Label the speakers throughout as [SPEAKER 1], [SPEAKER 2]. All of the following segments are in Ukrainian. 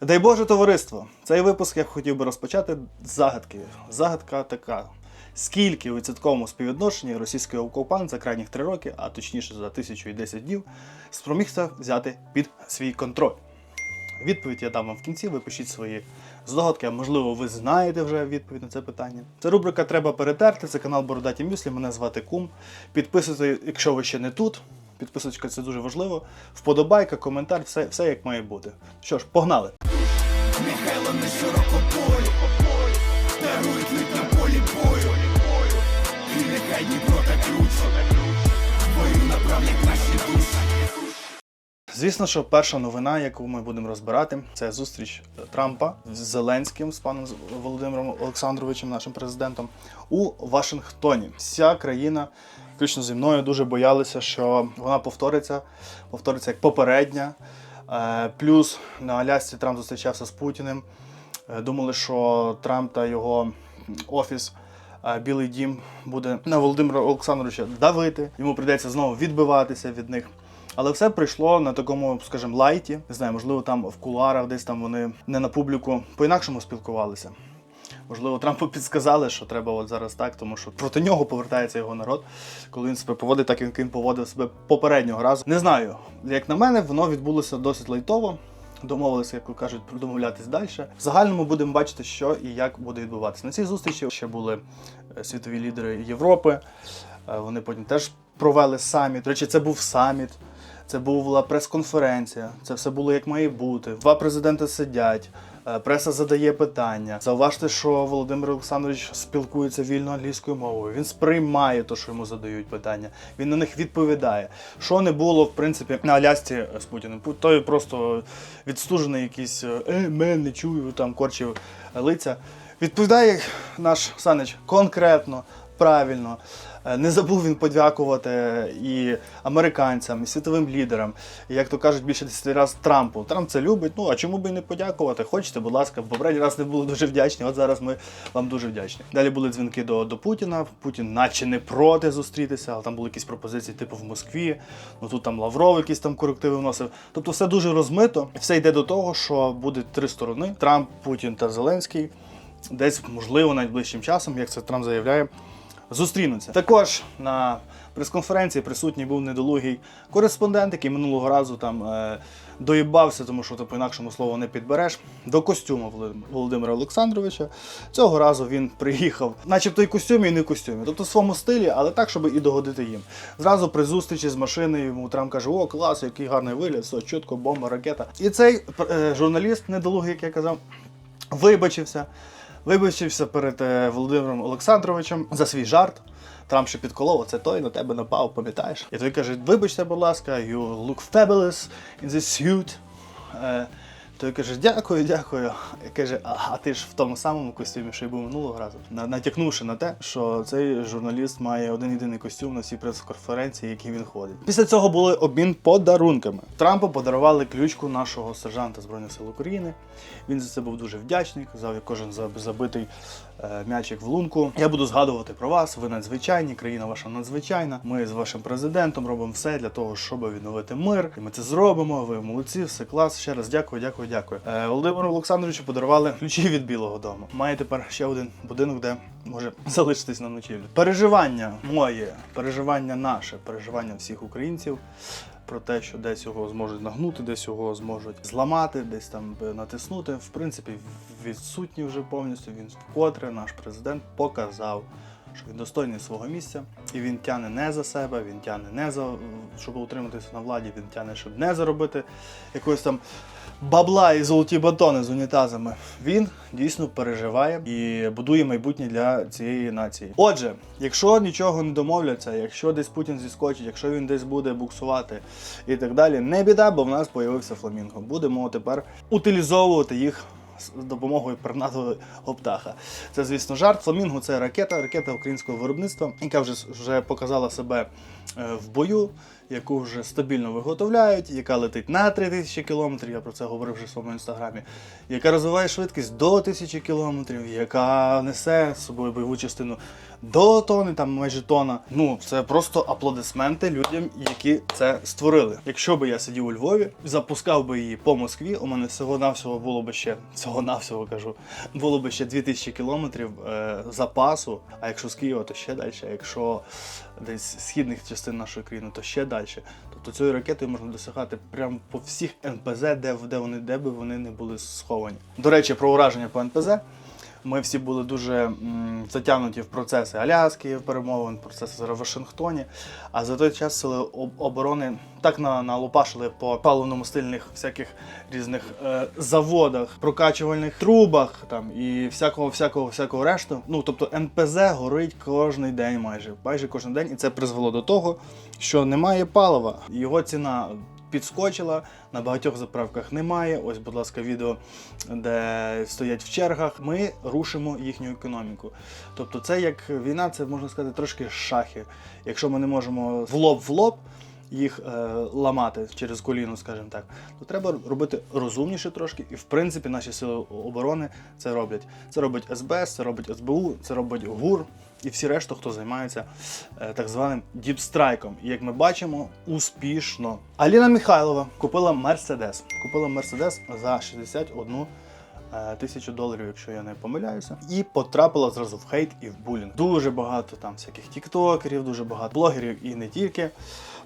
[SPEAKER 1] Дай Боже товариство! Цей випуск я хотів би розпочати з загадки. Загадка така. Скільки у відсотковому співвідношенні російський окупант за крайніх три роки, а точніше за 1010 днів, спромігся взяти під свій контроль? Відповідь я дам вам в кінці. Ви пишіть свої здогадки, а можливо, ви знаєте вже відповідь на це питання. Це рубрика Треба перетерти. Це канал Бородаті Мюслі. Мене звати Кум. Підписуйтесь, якщо ви ще не тут. Підписочка це дуже важливо. Вподобайка, коментар, все, все як має бути. Що ж, погнали!
[SPEAKER 2] Михайло не широкополі Дарують лик на полі бою І нехай Дніпро та ключ Бою направлять наші душі
[SPEAKER 1] Звісно, що перша новина, яку ми будемо розбирати, це зустріч Трампа з Зеленським з паном Володимиром Олександровичем, нашим президентом, у Вашингтоні. Вся країна, включно зі мною, дуже боялися, що вона повториться, повториться як попередня. Е, Плюс на Алясці Трамп зустрічався з Путіним. Е, Думали, що Трамп та його офіс. е, Білий дім буде на Володимира Олександровича давити. Йому прийдеться знову відбиватися від них. Але все прийшло на такому, скажімо, лайті. Не знаю, можливо, там в кулуарах, десь там вони не на публіку по-інакшому спілкувалися. Можливо, Трампу підсказали, що треба от зараз так, тому що проти нього повертається його народ, коли він себе поводить так, як він поводив себе попереднього разу. Не знаю, як на мене, воно відбулося досить лайтово. Домовилися, як кажуть, домовлятись далі. В загальному будемо бачити, що і як буде відбуватися. На цій зустрічі ще були е, світові лідери Європи. Е, Вони потім теж провели саміт. До речі, це був саміт. Це була прес-конференція, це все було як має бути. Два президенти сидять, преса задає питання. Зауважте, що Володимир Олександрович спілкується вільно англійською мовою. Він сприймає те, що йому задають питання. Він на них відповідає. Що не було, в принципі, на Алясці з Путіним. Той просто відстужений якийсь е, мен, не чую, там корчив лиця. Відповідає наш Санич конкретно, правильно. Е, Не забув він подякувати і американцям, і світовим лідерам, і, як то кажуть, більше 10 разів Трампу. Трамп це любить. Ну а чому би і не подякувати? Хочете, будь ласка, попередній раз не були дуже вдячні. От зараз ми вам дуже вдячні. Далі були дзвінки до, до Путіна. Путін, наче не проти зустрітися, але там були якісь пропозиції, типу в Москві. Ну тут там Лавров якісь там корективи вносив. Тобто все дуже розмито. Все йде до того, що буде три сторони: Трамп, Путін та Зеленський. Десь, можливо, найближчим часом, як це Трамп заявляє, зустрінуться. Також на прес-конференції присутній був недолугий кореспондент, який минулого разу там е, доїбався, тому що ти по-інакшому слово не підбереш, до костюму Володим- Володимира Олександровича. Цього разу він приїхав, начебто і костюмі, і не костюмі. Тобто в своєму стилі, але так, щоб і догодити їм. Зразу при зустрічі з машиною йому Трамп каже: О, клас, який гарний вигляд, все чітко, бомба, ракета. І цей е, журналіст недолугий, як я казав, вибачився. Вибачився перед е, Володимиром Олександровичем за свій жарт. Трамп ще підколов, це той на тебе напав, пам'ятаєш? І той каже: вибачте, будь ласка, you look fabulous in this suit. Той каже, дякую, дякую. І каже, а, ти ж в тому самому костюмі, що й був минулого разу. Натякнувши на те, що цей журналіст має один єдиний костюм на всій прес-конференції, які він ходить. Після цього були обмін подарунками. Трампу подарували ключку нашого сержанта Збройних сил України. Він за це був дуже вдячний. Казав, як кожен забитий е, м'ячик в лунку. Я буду згадувати про вас. Ви надзвичайні, країна ваша надзвичайна. Ми з вашим президентом робимо все для того, щоб відновити мир. І ми це зробимо. Ви молодці, все клас. Ще раз дякую, дякую, дякую. Е, Володимиру Олександровичу подарували ключі від Білого Дому. Має тепер ще один будинок, де може залишитись на ночівлю. Переживання моє, переживання наше, переживання всіх українців. Про те, що десь його зможуть нагнути, десь його зможуть зламати, десь там натиснути. В принципі, відсутній вже повністю. Він вкотре наш президент показав, що він достойний свого місця, і він тяне не за себе, він тяне не за щоб утриматися на владі, він тяне, щоб не заробити якогось там бабла і золоті батони з унітазами. Він дійсно переживає і будує майбутнє для цієї нації. Отже, якщо нічого не домовляться, якщо десь Путін зіскочить, якщо він десь буде буксувати і так далі, не біда, бо в нас появився фламінго. Будемо тепер утилізовувати їх. З допомогою пернатого птаха. Це, звісно, жарт. Фламінго це ракета, ракета українського виробництва, яка вже, вже показала себе е, в бою. Яку вже стабільно виготовляють, яка летить на 3000 км, я про це говорив вже в своєму інстаграмі, яка розвиває швидкість до 1000 км, яка несе з собою бойову частину до тони, там майже тона. Ну, це просто аплодисменти людям, які це створили. Якщо би я сидів у Львові, запускав би її по Москві, у мене всього-навсього було би ще всього-навсього кажу, було би ще 2000 кілометрів е, запасу. А якщо з Києва, то ще далі. Якщо десь східних частин нашої країни, то ще далі. Тобто цією ракетою можна досягати прямо по всіх НПЗ, де, де вони де би вони не були сховані. До речі, про ураження по НПЗ. Ми всі були дуже затягнуті в процеси Аляски, перемовин, процеси в Вашингтоні. А за той час сили оборони так на, налупашили по паливно-мастильних всяких різних е, заводах, прокачувальних трубах там і всякого, всякого, всякого решту. Ну тобто НПЗ горить кожен день, майже майже кожен день, і це призвело до того, що немає палива. Його ціна підскочила, на багатьох заправках немає. Ось, будь ласка, відео, де стоять в чергах. Ми рушимо їхню економіку. Тобто, це як війна, це можна сказати трошки шахи. Якщо ми не можемо в лоб в лоб. Їх е, ламати через коліно, скажімо так, то треба робити розумніше трошки, і в принципі наші сили оборони це роблять. Це робить СБС, це робить СБУ, це робить ГУР і всі решта, хто займається е, так званим діпстрайком. І як ми бачимо, успішно. Аліна Михайлова купила Мерседес. Купила Мерседес за 61 е, тисячу доларів, якщо я не помиляюся, і потрапила зразу в хейт і в булінг. Дуже багато там всяких тіктокерів, дуже багато блогерів і не тільки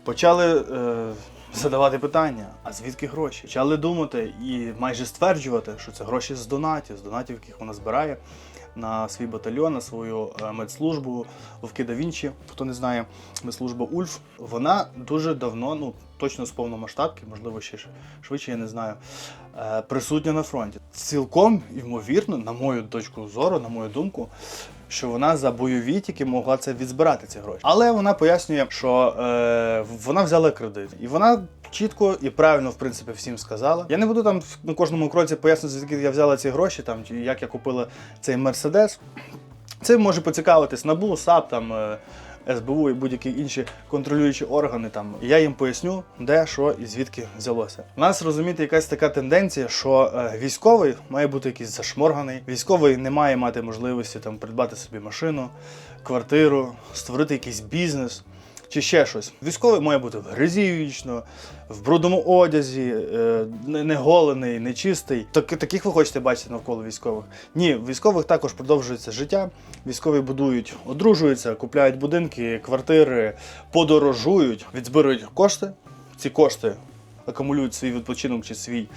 [SPEAKER 1] почали е, задавати питання: а звідки гроші? Почали думати і майже стверджувати, що це гроші з донатів, з донатів, яких вона збирає на свій батальйон, на свою е, медслужбу в Кидавінчі. Хто не знає, медслужба Ульф. Вона дуже давно, ну точно з повномасштабки, можливо, ще швидше, я не знаю, е, присутня на фронті. Цілком ймовірно, на мою точку зору, на мою думку. Що вона за бойові тільки могла це відзбирати ці гроші. Але вона пояснює, що е, вона взяла кредит, і вона чітко і правильно, в принципі, всім сказала. Я не буду там на кожному кроці пояснювати, звідки я взяла ці гроші, там як я купила цей мерседес. Це може поцікавитись НАБУ, САП, там, е, СБУ і будь-які інші контролюючі органи. Там. Я їм поясню, де, що і звідки взялося. У нас розумієте, якась така тенденція, що е, військовий має бути якийсь зашморганий, військовий не має мати можливості там, придбати собі машину, квартиру, створити якийсь бізнес. Чи ще щось. Військовий має бути в гризі вічно, в брудному одязі, е, не не голений, нечистий. Так, таких ви хочете бачити навколо військових? Ні, військових також продовжується життя. Військові будують, одружуються, купляють будинки, квартири, подорожують, відзбирають кошти. Ці кошти акумулюють свій відпочинок чи свій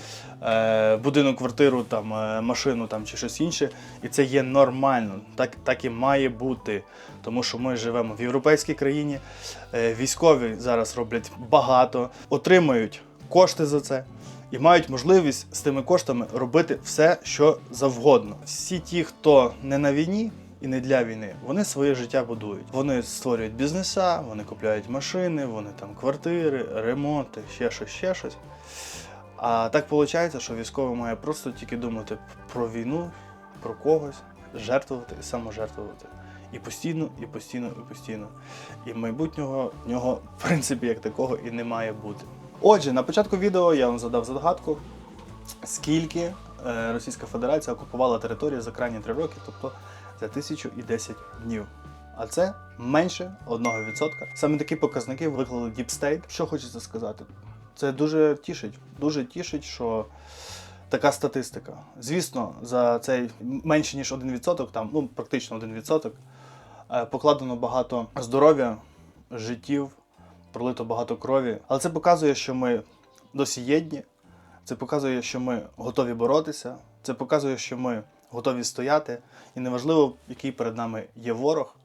[SPEAKER 1] е, будинок, квартиру, там, е, машину там, чи щось інше. І це є нормально. Так, так і має бути. Тому що ми живемо в європейській країні. Е, військові зараз роблять багато, отримують кошти за це. І мають можливість з тими коштами робити все, що завгодно. Всі ті, хто не на війні і не для війни, вони своє життя будують. Вони створюють бізнеса, вони купляють машини, вони там квартири, ремонти, ще щось, ще щось. А так виходить, що військовий має просто тільки думати про війну, про когось, жертвувати і саможертвувати. І постійно, і постійно, і постійно. І майбутнього в нього, в принципі, як такого і не має бути. Отже, на початку відео я вам задав загадку, скільки е, Російська Федерація окупувала територію за крайні три роки, тобто за 1010 днів. А це менше 1%. Саме такі показники виклали Deep State. Що хочеться сказати? Це дуже тішить. Дуже тішить, що така статистика. Звісно, за цей менше ніж 1%, там, ну практично 1%, е, покладено багато здоров'я, життів, пролито багато крові. Але це показує, що ми досі єдні. Це показує, що ми готові боротися. Це показує, що ми готові стояти. І неважливо, який перед нами є ворог,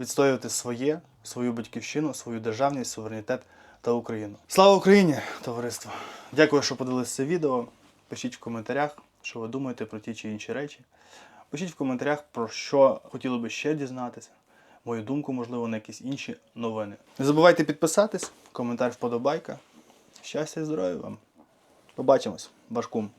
[SPEAKER 1] відстоювати своє, свою батьківщину, свою державність, суверенітет та Україну. Слава Україні, товариство! Дякую, що подивилися це відео. Пишіть в коментарях, що ви думаєте про ті чи інші речі. Пишіть в коментарях, про що хотіли би ще дізнатися. Мою думку, можливо, на якісь інші новини. Не забувайте підписатись, коментар вподобайка. Щастя і здоров'я вам! Побачимось, Башкум!